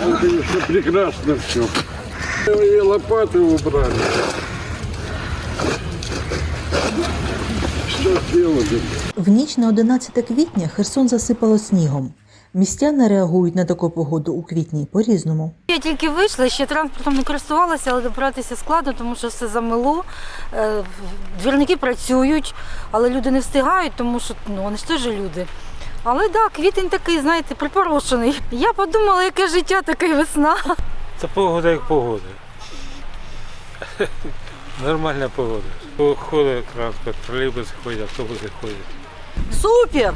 Ну, конечно, прекрасно все. И лопаты убрали. Что сделали? В ніч на 11 квітня Херсон засипало снігом. Містяни реагують на таку погоду у квітні по-різному. Я тільки вийшла, ще транспортом не користувалася, але добратися складно, тому що все замило. Е, Двірники працюють, але люди не встигають, тому що ну, вони ж теж люди. Але так, да, квітень такий, знаєте, припорошений. Я подумала, яке життя, така й весна. Це погода як погода. Нормальна погода. Ходить транспорт, тролейбуси ходять, автобуси ходять. Супер!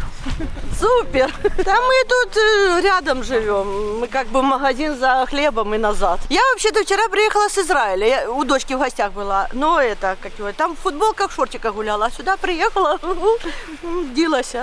Супер! Да мы тут э, рядом живем. Мы как бы в магазин за хлебом и назад. Я вообще-то вчера приехала с Израиля. Я у дочки в гостях была. Но это, как его, там в футболках, в шортиках гуляла. А сюда приехала, делась.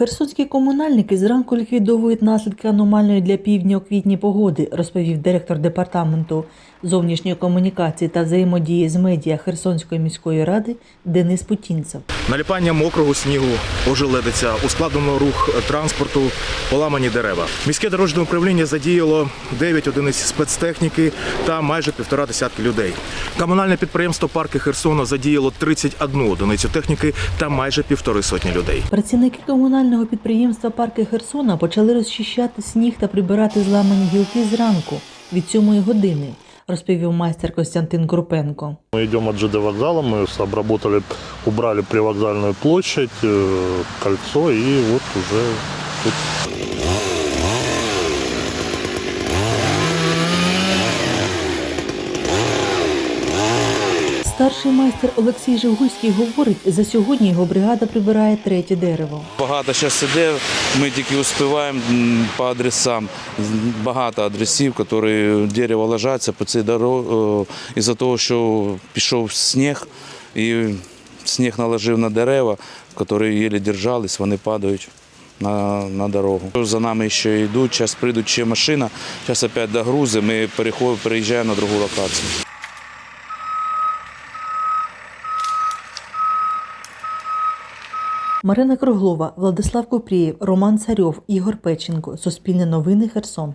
Херсонські комунальники зранку ліквідовують наслідки аномальної для півдня у квітні погоди, розповів директор департаменту зовнішньої комунікації та взаємодії з медіа Херсонської міської ради Денис Путінцев. Наліпання мокрого снігу, ожеледиця, ускладнено рух транспорту, поламані дерева. Міське дорожнє управління задіяло 9 одиниць спецтехніки та майже півтора десятки людей. Комунальне підприємство Парки Херсона задіяло 31 одиницю техніки та майже півтори сотні людей. Працівники комунального підприємства Парки Херсона почали розчищати сніг та прибирати зламані гілки зранку від 7 години, розповів майстер Костянтин Крупенко. Мы идем от ЖД вокзала, мы с- обработали, убрали привокзальную площадь, э, кольцо и вот уже тут Старший майстер Олексій Живгульський говорить, за сьогодні його бригада прибирає третє дерево. Багато зараз іде, ми тільки успіваємо по адресам. Багато адресів, які дерево ложаться по цій дорозі. Із-за того, що пішов сніг і сніг наложив на дерева, які єлі держались, вони падають. На, на дорогу. За нами ще йдуть, зараз прийдуть ще машина, зараз опять догрузи, ми переїжджаємо на другу локацію. Марина Круглова, Владислав Купрієв, Роман Царьов, Ігор Печенко. Суспільне новини Херсон.